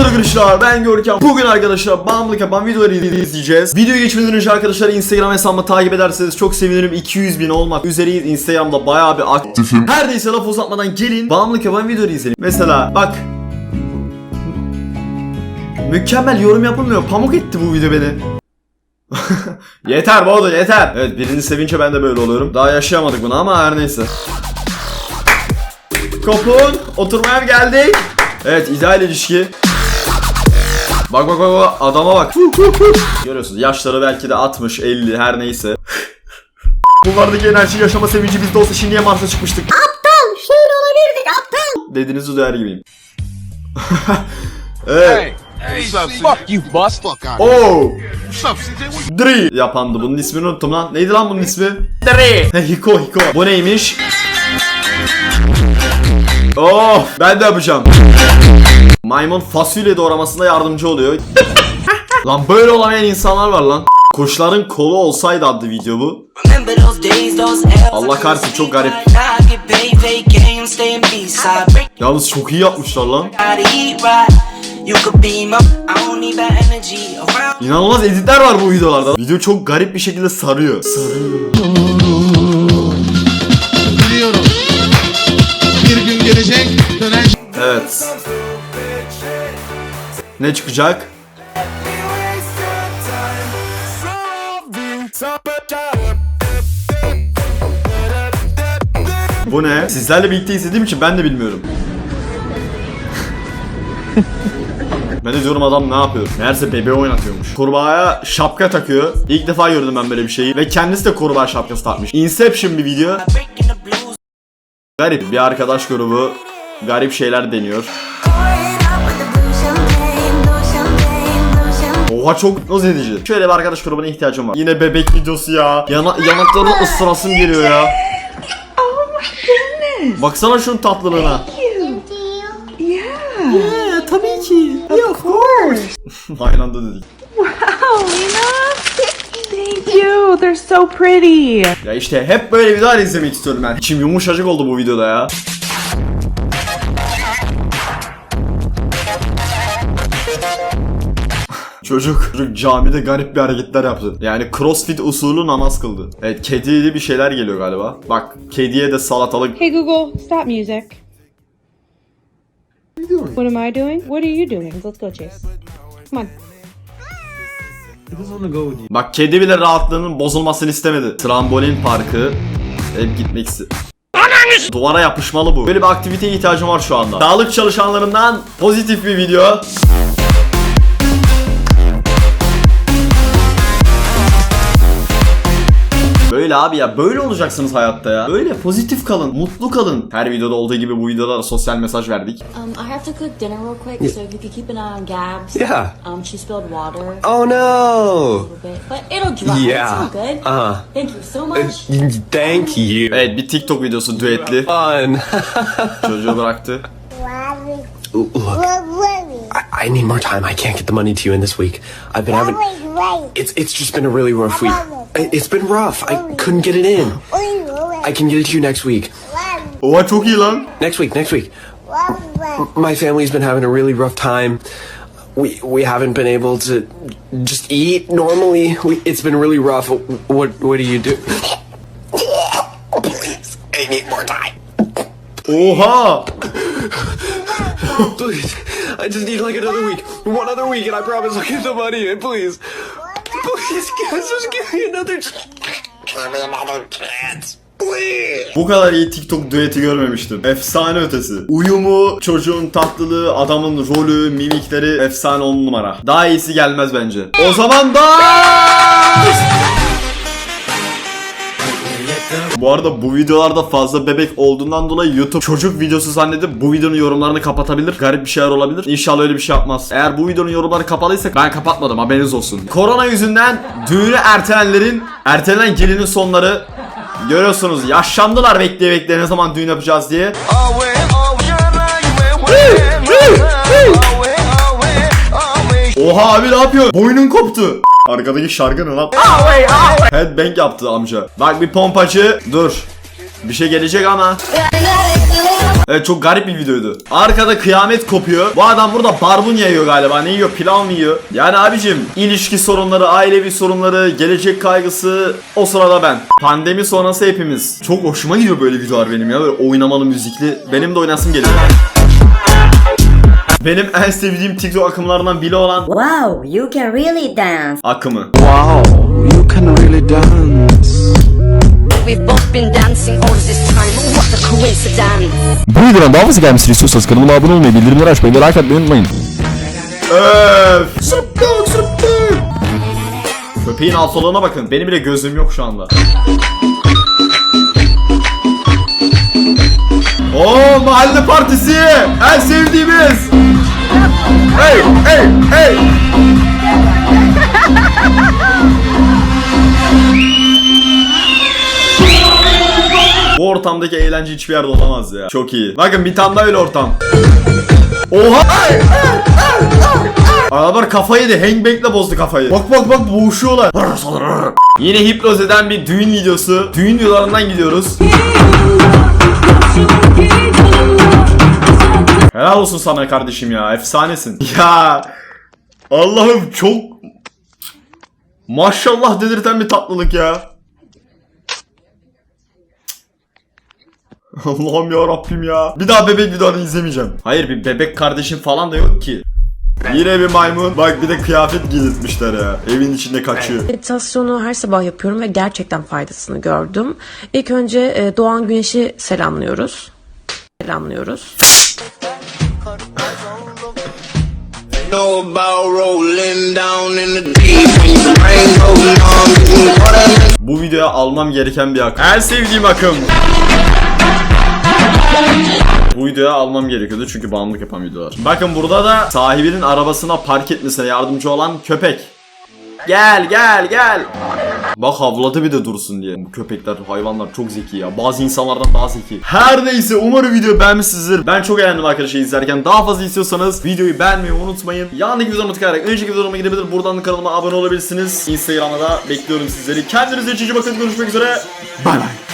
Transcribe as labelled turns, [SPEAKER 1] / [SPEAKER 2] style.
[SPEAKER 1] Merhaba arkadaşlar ben Görkem. Bugün arkadaşlar bağımlılık yapan videoları izleyeceğiz. Videoya geçmeden önce arkadaşlar Instagram hesabımı takip ederseniz çok sevinirim. 200 bin olmak üzereyiz. Instagram'da bayağı bir aktifim. Her neyse laf uzatmadan gelin bağımlılık yapan videoları izleyelim. Mesela bak. Mükemmel yorum yapılmıyor. Pamuk etti bu video beni. yeter Boğdu yeter. Evet birini sevince ben de böyle oluyorum. Daha yaşayamadık bunu ama her neyse. Kopun oturmaya geldik? Evet ideal ilişki. Bak bak bak bak adama bak. Görüyorsunuz yaşları belki de 60 50 her neyse. Bunlardaki enerji yaşama sevinci bizde olsa şimdiye Mars'a çıkmıştık. Aptal şöyle olabilirdik aptal. Dediğinizi duyar gibiyim. evet.
[SPEAKER 2] Hey, fuck you, bust. Fuck out.
[SPEAKER 1] Oh. Dri yapandı. Bunun ismini unuttum lan. Neydi lan bunun ismi? Dri. He, Hiko Hiko. Bu neymiş? Oh ben de yapacağım. Maymun fasulye doğramasında yardımcı oluyor. lan böyle olamayan insanlar var lan. Kuşların kolu olsaydı adlı video bu.
[SPEAKER 3] Allah kahretsin çok garip.
[SPEAKER 1] Yalnız çok iyi yapmışlar lan. İnanılmaz editler var bu videolarda. Video çok garip bir şekilde sarıyor. Sarıyor. Ne çıkacak? Bu ne? Sizlerle birlikte izlediğim için ben de bilmiyorum. ben de diyorum adam ne yapıyor? Meğerse bebeği oynatıyormuş. Kurbağaya şapka takıyor. İlk defa gördüm ben böyle bir şeyi. Ve kendisi de kurbağa şapkası takmış. Inception bir video. Garip bir arkadaş grubu garip şeyler deniyor. Oha çok hipnoz edici. Şöyle bir arkadaş grubuna ihtiyacım var. Yine bebek videosu ya. Yana yanaklarını ısırasım geliyor ya. Baksana şunun tatlılığına. Yeah, tabii ki. Yeah, of course. Aynı anda dedik.
[SPEAKER 4] Wow, Lena! Thank you. They're so pretty.
[SPEAKER 1] Ya işte hep böyle videolar izlemek istiyorum ben. İçim yumuşacık oldu bu videoda ya. Çocuk, çocuk camide garip bir hareketler yaptı. Yani crossfit usulü namaz kıldı. Evet kediyle bir şeyler geliyor galiba. Bak kediye de salatalık.
[SPEAKER 4] Hey Google, stop music. What am I doing? What are you doing? Let's go chase. Come on.
[SPEAKER 1] Bak kedi bile rahatlığının bozulmasını istemedi. Trambolin parkı. Hep gitmek istedi. Duvara yapışmalı bu. Böyle bir aktiviteye ihtiyacım var şu anda. Sağlık çalışanlarından pozitif bir video. Böyle abi ya böyle olacaksınız hayatta ya. Böyle pozitif kalın, mutlu kalın. Her videoda olduğu gibi bu videoda da sosyal mesaj verdik.
[SPEAKER 5] Um, I have to cook dinner real quick, so if you could keep an eye on Gabs.
[SPEAKER 6] Yeah.
[SPEAKER 5] Um, she spilled water
[SPEAKER 6] Oh no!
[SPEAKER 5] but it'll dry.
[SPEAKER 6] Yeah.
[SPEAKER 5] It's all good.
[SPEAKER 6] Uh.
[SPEAKER 5] Thank you so much.
[SPEAKER 6] Thank you.
[SPEAKER 1] Evet bir TikTok videosu düetli.
[SPEAKER 6] Fun.
[SPEAKER 1] Çocuğu bıraktı.
[SPEAKER 6] Look, I, I need more time. I can't get the money to you in this week. I've been having. It's it's just been a really rough week. It- It's been rough. I couldn't get it in. I can get it to you next week.
[SPEAKER 1] What took you long?
[SPEAKER 6] Next week. Next week. My family's been having a really rough time. We we haven't been able to just eat normally. We, it's been really rough. What what do you do? Please, I need more time.
[SPEAKER 1] Oha.
[SPEAKER 6] Please, I just need like another week. One other week, and I promise I'll get the money in. Please.
[SPEAKER 1] Bu kadar iyi TikTok düeti görmemiştim. Efsane ötesi. Uyumu, çocuğun tatlılığı, adamın rolü, mimikleri efsane on numara. Daha iyisi gelmez bence. O zaman da Bu arada bu videolarda fazla bebek olduğundan dolayı YouTube çocuk videosu zannedip bu videonun yorumlarını kapatabilir. Garip bir şeyler olabilir. İnşallah öyle bir şey yapmaz. Eğer bu videonun yorumları kapalıysa ben kapatmadım haberiniz olsun. Korona yüzünden düğünü ertelenlerin, ertelenen gelinin sonları görüyorsunuz yaşlandılar bekleye bekleye ne zaman düğün yapacağız diye. Oha abi ne yapıyor? Boynun koptu. Arkadaki şarkı ne lan? Headbang yaptı amca. Bak bir pompacı. Dur. Bir şey gelecek ama. Evet çok garip bir videoydu. Arkada kıyamet kopuyor. Bu adam burada barbunya yiyor galiba. Ne yiyor? Pilav mı yiyor? Yani abicim ilişki sorunları, ailevi sorunları, gelecek kaygısı o sırada ben. Pandemi sonrası hepimiz. Çok hoşuma gidiyor böyle videolar benim ya. Böyle oynamalı müzikli. Benim de oynasım geliyor. Benim en sevdiğim TikTok akımlarından biri olan
[SPEAKER 5] Wow, you can really dance.
[SPEAKER 1] akımı.
[SPEAKER 7] You can really dance.
[SPEAKER 5] We've both been dancing all this time. What a coincidence.
[SPEAKER 8] Bu videodan daha fazla gelmesini istiyorsanız kanalıma abone olmayı, bildirimleri açmayı ve like atmayı unutmayın.
[SPEAKER 1] Öf. Sırptır sırptır. Köpeğin alfalığına bakın. Benim bile gözüm yok şu anda. Oo mahalle partisi. En sevdiğimiz. Hey hey hey. Bu ortamdaki eğlence hiçbir yerde olamaz ya. Çok iyi. Bakın bir tane daha öyle ortam. Oha! Adamlar kafayı yedi. Hangbank'le bozdu kafayı. Bak bak bak boğuşuyorlar. Yine hipnoz eden bir düğün videosu. Düğün videolarından gidiyoruz. Helal olsun sana kardeşim ya. Efsanesin. Ya Allah'ım çok Maşallah dedirten bir tatlılık ya. Allah'ım ya Rabbim ya. Bir daha bebek videolarını izlemeyeceğim. Hayır bir bebek kardeşim falan da yok ki. Yine bir maymun. Bak bir de kıyafet giydirtmişler ya. Evin içinde kaçıyor.
[SPEAKER 9] Meditasyonu her sabah yapıyorum ve gerçekten faydasını gördüm. İlk önce e, doğan güneşi selamlıyoruz. Selamlıyoruz.
[SPEAKER 7] Know about rolling down in the deep when your brain goes numb.
[SPEAKER 1] Bu videoya almam gereken bir akım. En sevdiğim akım. Bu videoya almam gerekiyordu çünkü bağımlılık yapan videolar. Bakın burada da sahibinin arabasına park etmesine yardımcı olan köpek. Gel gel gel. Bak havladı bir de dursun diye. Bu köpekler, hayvanlar çok zeki ya. Bazı insanlardan daha zeki. Her neyse umarım video beğenmişsinizdir. Ben çok eğlendim arkadaşlar izlerken. Daha fazla istiyorsanız videoyu beğenmeyi unutmayın. Yanındaki videolarıma tıklayarak önceki videolarıma gidebilir. Buradan da kanalıma abone olabilirsiniz. Instagram'da da bekliyorum sizleri. Kendinize iyi bakın. Görüşmek üzere. Bay bay.